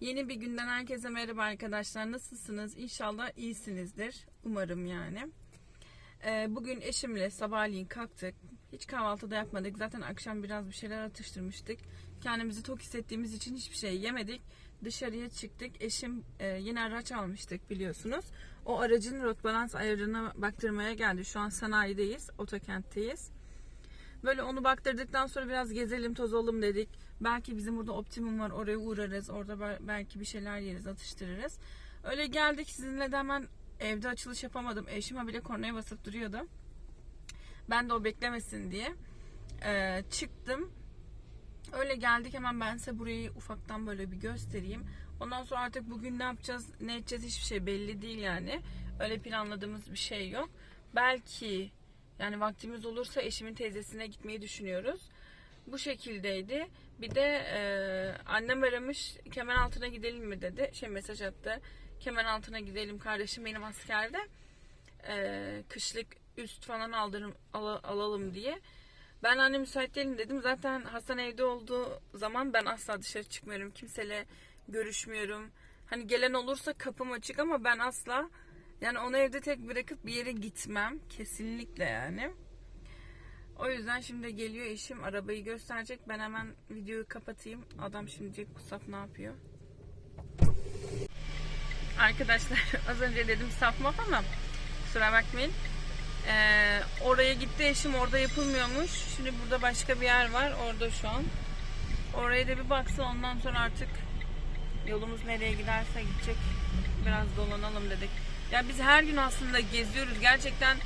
Yeni bir günden herkese merhaba arkadaşlar. Nasılsınız? İnşallah iyisinizdir. Umarım yani. Ee, bugün eşimle sabahleyin kalktık. Hiç kahvaltı da yapmadık. Zaten akşam biraz bir şeyler atıştırmıştık. Kendimizi tok hissettiğimiz için hiçbir şey yemedik. Dışarıya çıktık. Eşim e, yeni araç almıştık biliyorsunuz. O aracın rot balans ayarına baktırmaya geldi. Şu an sanayideyiz. Otokentteyiz. Böyle onu baktırdıktan sonra biraz gezelim tozalım dedik. Belki bizim burada optimum var oraya uğrarız. Orada bel- belki bir şeyler yeriz atıştırırız. Öyle geldik sizinle de hemen evde açılış yapamadım. Eşime bile kornaya basıp duruyordu. Ben de o beklemesin diye ee, çıktım. Öyle geldik hemen ben size burayı ufaktan böyle bir göstereyim. Ondan sonra artık bugün ne yapacağız ne edeceğiz hiçbir şey belli değil yani. Öyle planladığımız bir şey yok. Belki yani vaktimiz olursa eşimin teyzesine gitmeyi düşünüyoruz. Bu şekildeydi. Bir de e, annem aramış kemer altına gidelim mi dedi. Şey mesaj attı. Kemer altına gidelim kardeşim benim askerde. E, kışlık üst falan aldırım, al- alalım diye. Ben anne müsait değilim dedim. Zaten Hasan evde olduğu zaman ben asla dışarı çıkmıyorum. Kimseyle görüşmüyorum. Hani gelen olursa kapım açık ama ben asla yani onu evde tek bırakıp bir yere gitmem. Kesinlikle yani. O yüzden şimdi geliyor eşim arabayı gösterecek. Ben hemen videoyu kapatayım. Adam şimdi diyecek Kusaf ne yapıyor? Arkadaşlar az önce dedim saf maf ama kusura bakmayın. Ee, oraya gitti eşim orada yapılmıyormuş. Şimdi burada başka bir yer var. Orada şu an. Oraya da bir baksın ondan sonra artık yolumuz nereye giderse gidecek. Biraz dolanalım dedik. Ya biz her gün aslında geziyoruz. Gerçekten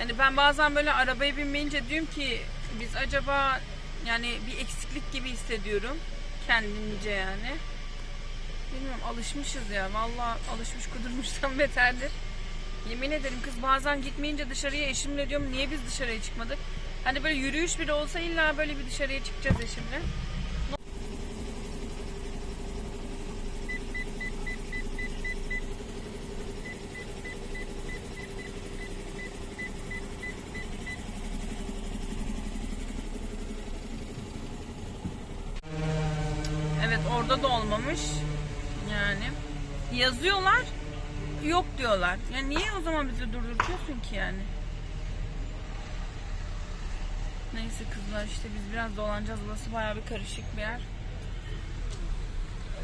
yani ben bazen böyle arabaya binmeyince diyorum ki biz acaba yani bir eksiklik gibi hissediyorum. Kendimce yani. Bilmiyorum alışmışız ya. Vallahi alışmış kudurmuştan beterdir. Yemin ederim kız bazen gitmeyince dışarıya eşimle diyorum niye biz dışarıya çıkmadık? Hani böyle yürüyüş bile olsa illa böyle bir dışarıya çıkacağız eşimle. Evet orada da olmamış. Yani yazıyorlar yok Yani niye o zaman bizi durdurtuyorsun ki yani? Neyse kızlar işte biz biraz dolanacağız. Burası bayağı bir karışık bir yer.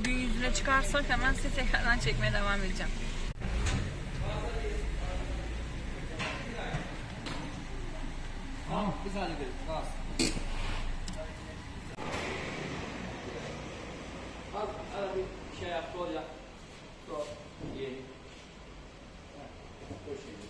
Gün yüzüne çıkarsak hemen size tekrardan çekmeye devam edeceğim. Tamam biz hallederiz. Gaz. Al, bir şey yap, yap. Sol, iyi. Heh, Dur şimdi.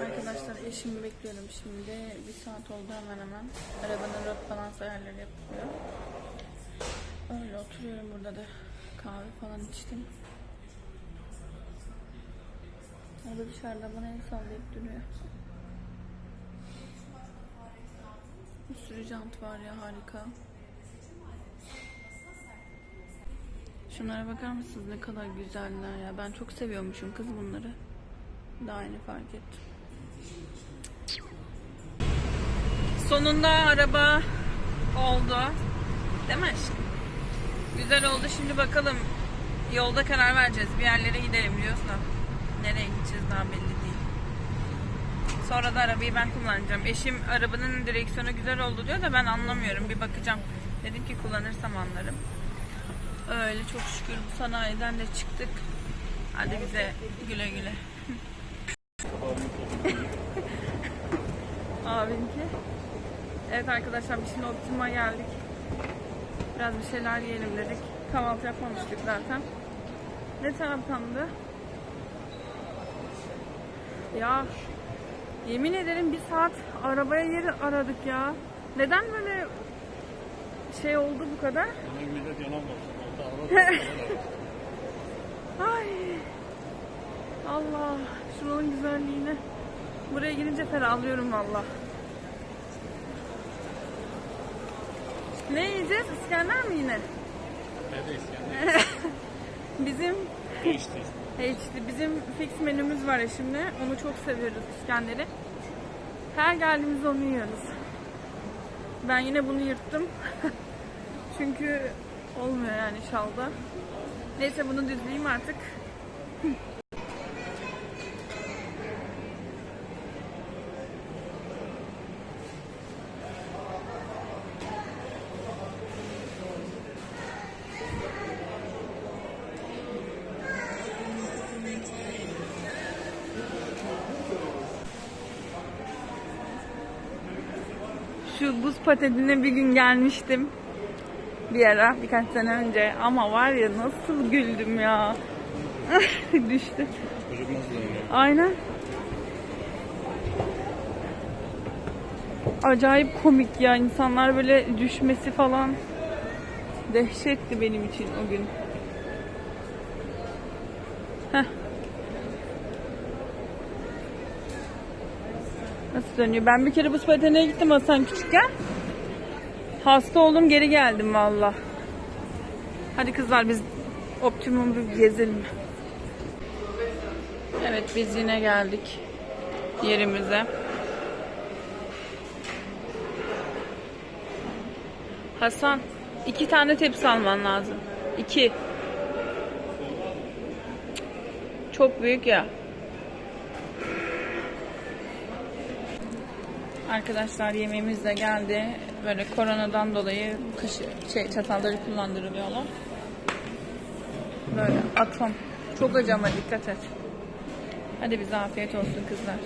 Arkadaşlar eşimi bekliyorum şimdi. Bir saat oldu hemen hemen. Arabanın rot balans ayarları yapılıyor. Öyle oturuyorum burada da. Kahve falan içtim. O da dışarıda bana el sallayıp duruyor. Bir sürü jant var ya harika. Şunlara bakar mısınız ne kadar güzeller ya. Ben çok seviyormuşum kız bunları. Daha yeni fark ettim. Sonunda araba oldu. Değil mi aşkım? Güzel oldu. Şimdi bakalım yolda karar vereceğiz. Bir yerlere gidelim biliyorsun. Nereye gideceğiz daha belli. Sonra da arabayı ben kullanacağım. Eşim arabanın direksiyonu güzel oldu diyor da ben anlamıyorum. Bir bakacağım. Dedim ki kullanırsam anlarım. Öyle çok şükür bu sanayiden de çıktık. Hadi bize güle güle. Abinki. Evet arkadaşlar biz şimdi Optim'a geldik. Biraz bir şeyler yiyelim dedik. Kahvaltı yapmamıştık zaten. Ne taraftandı? Ya yemin ederim bir saat arabaya yeri aradık ya. Neden böyle şey oldu bu kadar? Yine millet yanan var. Ay. Allah. Şuranın güzelliğine. Buraya girince ferahlıyorum valla. Ne yiyeceğiz? İskender mi yine? Ne de İskender. Bizim Değişti. HD, bizim fix menümüz var ya şimdi. Onu çok seviyoruz İskender'i. Her geldiğimizde onu yiyoruz. Ben yine bunu yırttım. Çünkü olmuyor yani şalda. Neyse bunu düzleyeyim artık. Şu buz patenine bir gün gelmiştim. Bir ara birkaç sene önce. Ama var ya nasıl güldüm ya. Düştü. Aynen. Acayip komik ya. insanlar böyle düşmesi falan. Dehşetti benim için o gün. Nasıl dönüyor? Ben bir kere buz patenine gittim Hasan küçükken. Hasta oldum geri geldim valla. Hadi kızlar biz Optimum bir gezelim. Evet biz yine geldik yerimize. Hasan iki tane tepsi alman lazım. İki. Çok büyük ya. Arkadaşlar yemeğimiz de geldi. Böyle koronadan dolayı kaşı, şey, çatalları kullandırılıyorlar. Böyle atom. Çok acı ama dikkat et. Hadi bize afiyet olsun kızlar.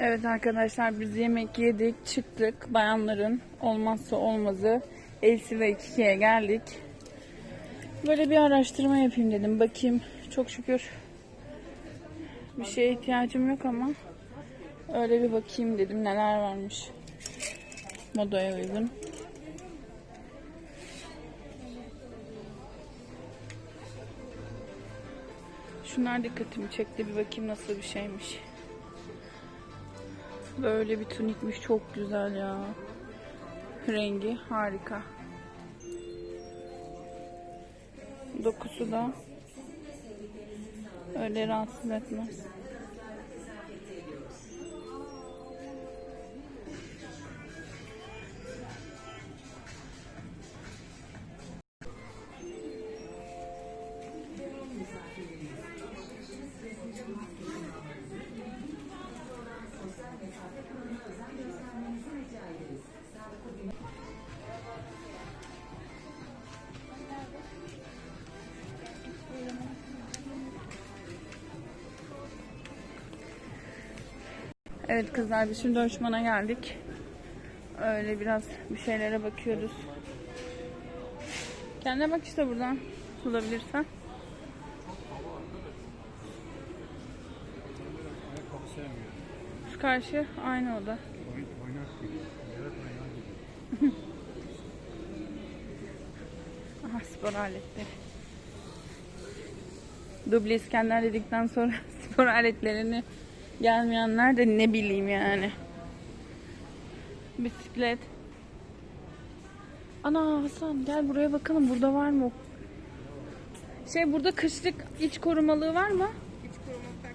Evet arkadaşlar biz yemek yedik çıktık. Bayanların olmazsa olmazı Elsi ve Kiki'ye geldik. Böyle bir araştırma yapayım dedim. Bakayım çok şükür bir şeye ihtiyacım yok ama öyle bir bakayım dedim neler varmış. Modaya uygun. Şunlar dikkatimi çekti. Bir bakayım nasıl bir şeymiş. Böyle bir tunikmiş. Çok güzel ya. Rengi harika. Dokusu da öyle rahatsız etmez. Evet kızlar biz şimdi ölçmana geldik. Öyle biraz bir şeylere bakıyoruz. Kendine bak işte buradan bulabilirsen. Şu karşı aynı oda. Aha spor aletleri. Duble İskender dedikten sonra spor aletlerini gelmeyenler de ne bileyim yani. Bisiklet. Ana Hasan gel buraya bakalım burada var mı? Şey burada kışlık iç korumalığı var mı?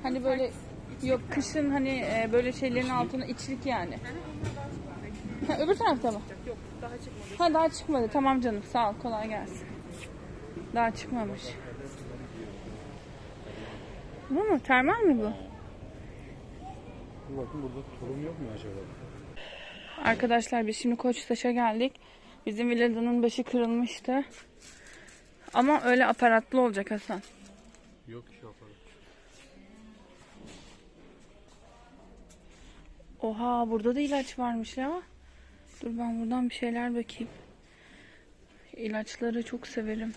Hani böyle yok kışın hani e, böyle şeylerin altına içlik yani. Ha, öbür tarafta mı? Yok daha çıkmadı. Ha daha çıkmadı. Tamam canım. Sağ ol. Kolay gelsin. Daha çıkmamış. Bu mu? Termal mi bu? Dur bakın burada tulum yok mu acaba? Arkadaşlar biz şimdi Koçtaş'a geldik. Bizim villadanın başı kırılmıştı. Ama öyle aparatlı olacak Hasan. Yok iş yaparım. Oha burada da ilaç varmış ya. Dur ben buradan bir şeyler bakayım. İlaçları çok severim.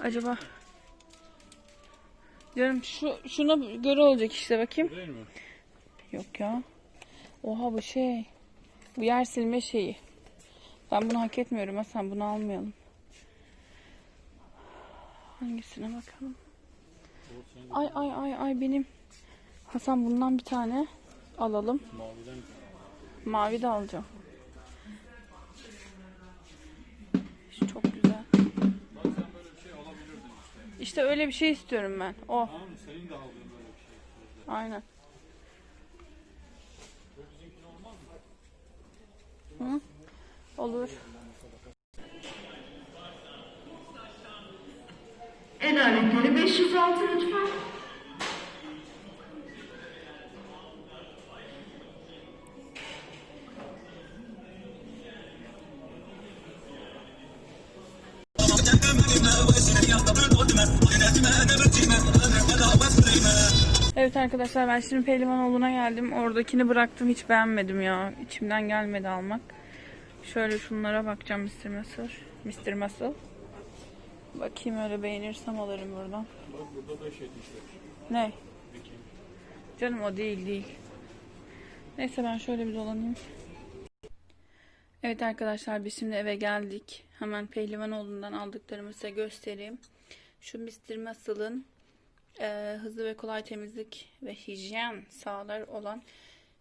Acaba Canım şu şuna göre olacak işte bakayım. Değil mi? Yok ya. Oha bu şey. Bu yer silme şeyi. Ben bunu hak etmiyorum Hasan. Bunu almayalım. Hangisine bakalım. Ay ay ay ay benim. Hasan bundan bir tane alalım. Mavi de alacağım. İşte öyle bir şey istiyorum ben. O. Tamam mı? Senin de aldığın böyle bir şey. Aynen. Arkadaşlar ben şimdi Pehlivanoğlu'na geldim. Oradakini bıraktım hiç beğenmedim ya. İçimden gelmedi almak. Şöyle şunlara bakacağım Mr. Muscle. Mr. Muscle. Bakayım öyle beğenirsem alırım buradan. Bak burada da şey dişler. Ne? Peki. Canım o değil değil. Neyse ben şöyle bir dolanayım. Evet arkadaşlar biz şimdi eve geldik. Hemen Pehlivanoğlu'ndan aldıklarımı size göstereyim. Şu Mr. Muscle'ın e, hızlı ve kolay temizlik ve hijyen sağlar olan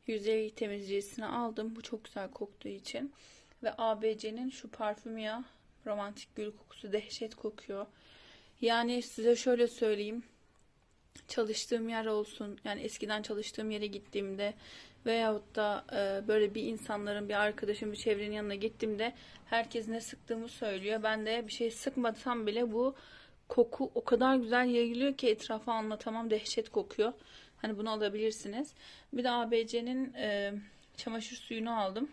yüzey temizleyicisini aldım. Bu çok güzel koktuğu için. Ve ABC'nin şu parfümü ya romantik gül kokusu dehşet kokuyor. Yani size şöyle söyleyeyim çalıştığım yer olsun yani eskiden çalıştığım yere gittiğimde veyahut da e, böyle bir insanların bir arkadaşım bir çevrenin yanına gittiğimde herkes ne sıktığımı söylüyor. Ben de bir şey sıkmasam bile bu koku o kadar güzel yayılıyor ki etrafa anlatamam dehşet kokuyor. Hani bunu alabilirsiniz. Bir de ABC'nin e, çamaşır suyunu aldım.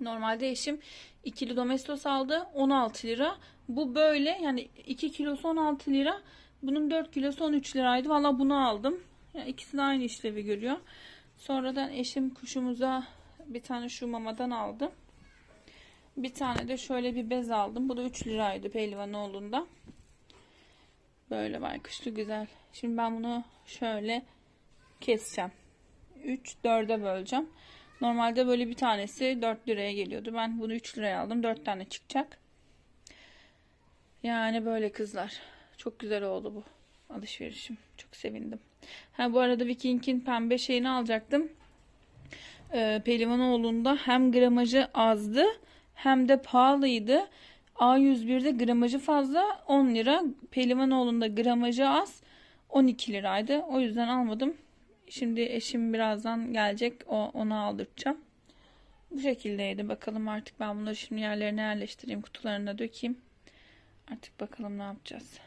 Normalde eşim ikili domestos aldı 16 lira. Bu böyle yani 2 kilosu 16 lira. Bunun 4 kilosu 13 liraydı. Valla bunu aldım. Yani ikisi de aynı işlevi görüyor. Sonradan eşim kuşumuza bir tane şu mamadan aldı. Bir tane de şöyle bir bez aldım. Bu da 3 liraydı Pehlivanoğlu'nda. Böyle baykuşlu güzel. Şimdi ben bunu şöyle keseceğim. 3 4'e böleceğim. Normalde böyle bir tanesi 4 liraya geliyordu. Ben bunu 3 liraya aldım. 4 tane çıkacak. Yani böyle kızlar. Çok güzel oldu bu alışverişim. Çok sevindim. Ha bu arada Viking'in pembe şeyini alacaktım. Ee, Pehlivanoğlu'nda hem gramajı azdı hem de pahalıydı. A101'de gramajı fazla 10 lira. Pehlivanoğlu'nda gramajı az 12 liraydı. O yüzden almadım. Şimdi eşim birazdan gelecek. O, ona aldıracağım. Bu şekildeydi. Bakalım artık ben bunları şimdi yerlerine yerleştireyim. Kutularına dökeyim. Artık bakalım ne yapacağız.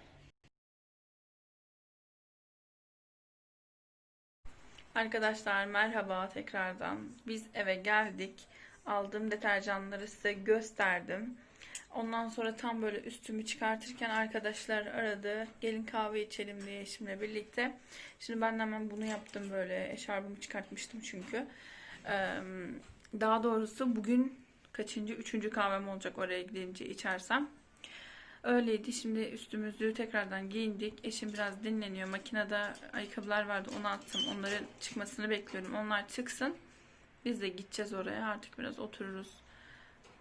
Arkadaşlar merhaba tekrardan. Biz eve geldik. Aldığım deterjanları size gösterdim. Ondan sonra tam böyle üstümü çıkartırken arkadaşlar aradı. Gelin kahve içelim diye eşimle birlikte. Şimdi ben de hemen bunu yaptım böyle. Eşarbımı çıkartmıştım çünkü. Ee, daha doğrusu bugün kaçıncı? Üçüncü kahvem olacak oraya gidince içersem. Öyleydi. Şimdi üstümüzü tekrardan giyindik. Eşim biraz dinleniyor. Makinede ayakkabılar vardı. Onu attım. Onların çıkmasını bekliyorum. Onlar çıksın. Biz de gideceğiz oraya. Artık biraz otururuz.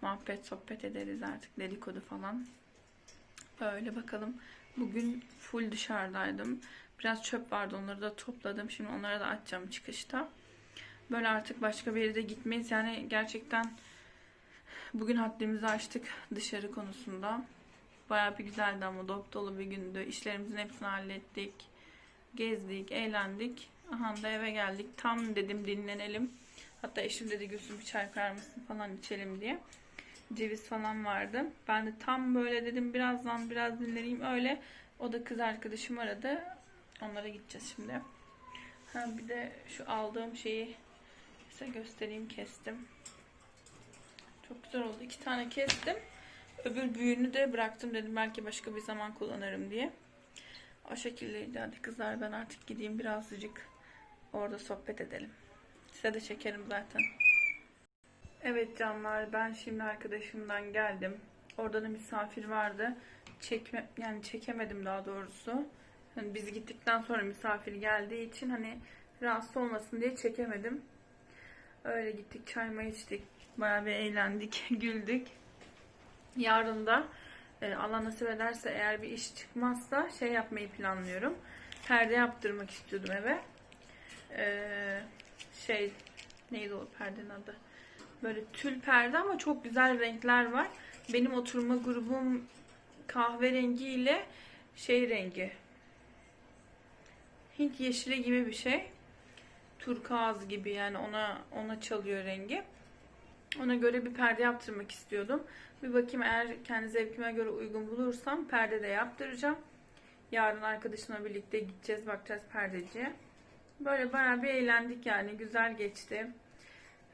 Muhabbet, sohbet ederiz artık. Dedikodu falan. Böyle bakalım. Bugün full dışarıdaydım. Biraz çöp vardı. Onları da topladım. Şimdi onlara da atacağım çıkışta. Böyle artık başka bir yere de gitmeyiz. Yani gerçekten bugün haddimizi açtık dışarı konusunda. Bayağı bir güzeldi ama dop dolu bir gündü. İşlerimizin hepsini hallettik. Gezdik, eğlendik. Aha da eve geldik. Tam dedim dinlenelim. Hatta eşim dedi Gülsüm bir çay koyar mısın falan içelim diye. Ceviz falan vardı. Ben de tam böyle dedim birazdan biraz dinleneyim öyle. O da kız arkadaşım aradı. Onlara gideceğiz şimdi. Ha bir de şu aldığım şeyi size göstereyim kestim. Çok güzel oldu. İki tane kestim. Öbür büyüğünü de bıraktım dedim belki başka bir zaman kullanırım diye. O şekildeydi. Hadi kızlar ben artık gideyim birazcık orada sohbet edelim. Size de çekerim zaten. Evet canlar ben şimdi arkadaşımdan geldim. Orada da misafir vardı. Çekme yani çekemedim daha doğrusu. Hani biz gittikten sonra misafir geldiği için hani rahatsız olmasın diye çekemedim. Öyle gittik çay mı içtik. Bayağı bir eğlendik, güldük. Yarın da e, Allah nasip ederse eğer bir iş çıkmazsa şey yapmayı planlıyorum. Perde yaptırmak istiyordum eve. Ee, şey neydi o perdenin adı? Böyle tül perde ama çok güzel renkler var. Benim oturma grubum kahverengi ile şey rengi. Hint yeşili gibi bir şey. Turkuaz gibi yani ona ona çalıyor rengi. Ona göre bir perde yaptırmak istiyordum. Bir bakayım eğer kendi zevkime göre uygun bulursam perde de yaptıracağım. Yarın arkadaşımla birlikte gideceğiz bakacağız perdeciye. Böyle bayağı bir eğlendik yani güzel geçti.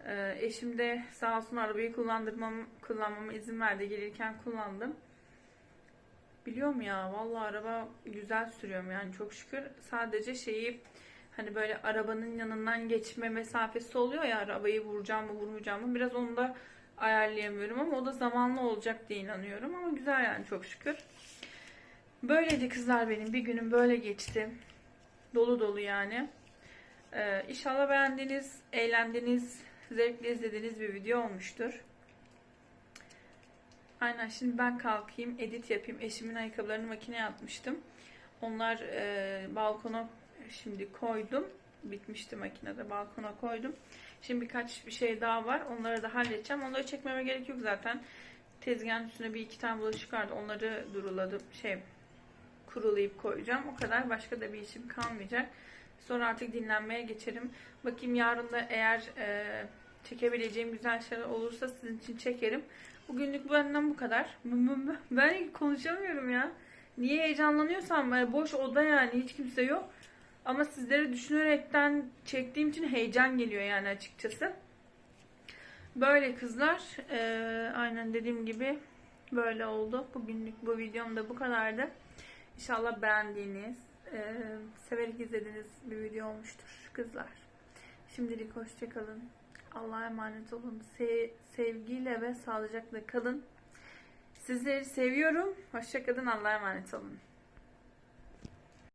Ee, eşim de sağ olsun arabayı kullandırmam, kullanmama izin verdi. Gelirken kullandım. Biliyorum ya vallahi araba güzel sürüyorum yani çok şükür. Sadece şeyi hani böyle arabanın yanından geçme mesafesi oluyor ya arabayı vuracağım mı vurmayacağım mı biraz onu da ayarlayamıyorum ama o da zamanlı olacak diye inanıyorum ama güzel yani çok şükür. Böyleydi kızlar benim bir günüm böyle geçti. Dolu dolu yani. Ee, inşallah beğendiğiniz, eğlendiğiniz, zevkle izlediğiniz bir video olmuştur. Aynen şimdi ben kalkayım, edit yapayım. Eşimin ayakkabılarını makineye atmıştım. Onlar e, balkona şimdi koydum. Bitmişti makinede balkona koydum. Şimdi birkaç bir şey daha var. Onları da halledeceğim. Onları çekmeme gerek yok zaten. Tezgahın üstüne bir iki tane bulaşık vardı. Onları duruladım. Şey kurulayıp koyacağım. O kadar. Başka da bir işim kalmayacak. Sonra artık dinlenmeye geçerim. Bakayım yarın da eğer e, çekebileceğim güzel şeyler olursa sizin için çekerim. Bugünlük benden bu kadar. Ben konuşamıyorum ya. Niye heyecanlanıyorsam boş oda yani hiç kimse yok. Ama sizleri düşünerekten çektiğim için heyecan geliyor yani açıkçası. Böyle kızlar. Ee, aynen dediğim gibi böyle oldu. Bugünlük bu videom da bu kadardı. İnşallah beğendiğiniz, e, severek izlediğiniz bir video olmuştur kızlar. Şimdilik hoşçakalın. Allah'a emanet olun. Se- sevgiyle ve sağlıcakla kalın. Sizleri seviyorum. Hoşçakalın. Allah'a emanet olun.